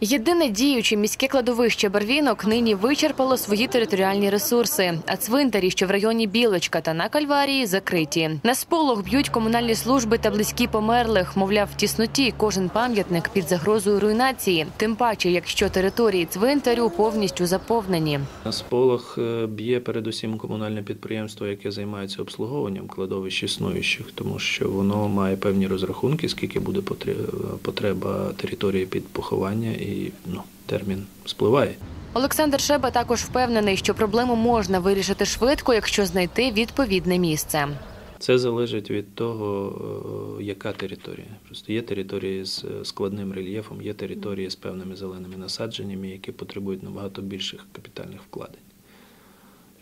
Єдине діюче міське кладовище Барвінок нині вичерпало свої територіальні ресурси. А цвинтарі, що в районі Білочка та на Кальварії, закриті. На сполох б'ють комунальні служби та близькі померлих. Мовляв, в тісноті кожен пам'ятник під загрозою руйнації. Тим паче, якщо території цвинтарю повністю заповнені. На сполох е, б'є передусім комунальне підприємство, яке займається обслуговуванням кладовищ існуючих, тому що воно має певні розрахунки, скільки буде потре- потреба території під поховання, і ну, термін спливає. Олександр Шеба також впевнений, що проблему можна вирішити швидко, якщо знайти відповідне місце. Це залежить від того, е, яка територія. Просто є території з е, складним рельєфом, є території з певними зеленими насадженнями, які потребують набагато більших капітальних вкладень.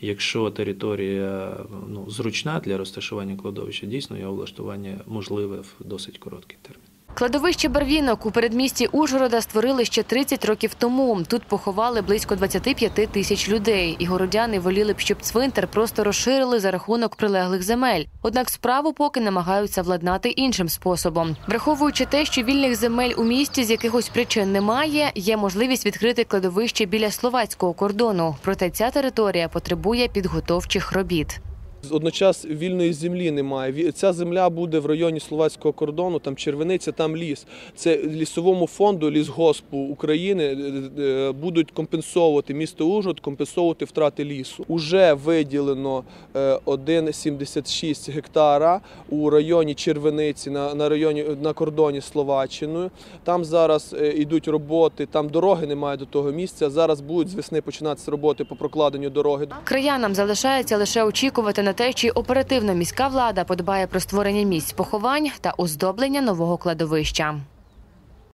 Якщо територія ну, зручна для розташування кладовища, дійсно його влаштування можливе в досить короткий термін. Кладовище Барвінок у передмісті Ужгорода створили ще 30 років тому. Тут поховали близько 25 тисяч людей. І городяни воліли б, щоб цвинтар просто розширили за рахунок прилеглих земель. Однак справу поки намагаються владнати іншим способом. Враховуючи те, що вільних земель у місті з якихось причин немає, є можливість відкрити кладовище біля словацького кордону. Проте ця територія потребує підготовчих робіт. Одночас вільної землі немає. Ця земля буде в районі словацького кордону, там червениця, там ліс. Це лісовому фонду лісгоспу України е, е, будуть компенсовувати місто Ужгород, компенсовувати втрати лісу. Уже виділено е, 1,76 гектара у районі Червениці на, на районі на кордоні з Словаччиною. Там зараз е, йдуть роботи, там дороги немає до того місця. Зараз будуть з весни починатися роботи по прокладенню дороги. Краянам залишається лише очікувати на те, чи оперативна міська влада подбає про створення місць поховань та оздоблення нового кладовища.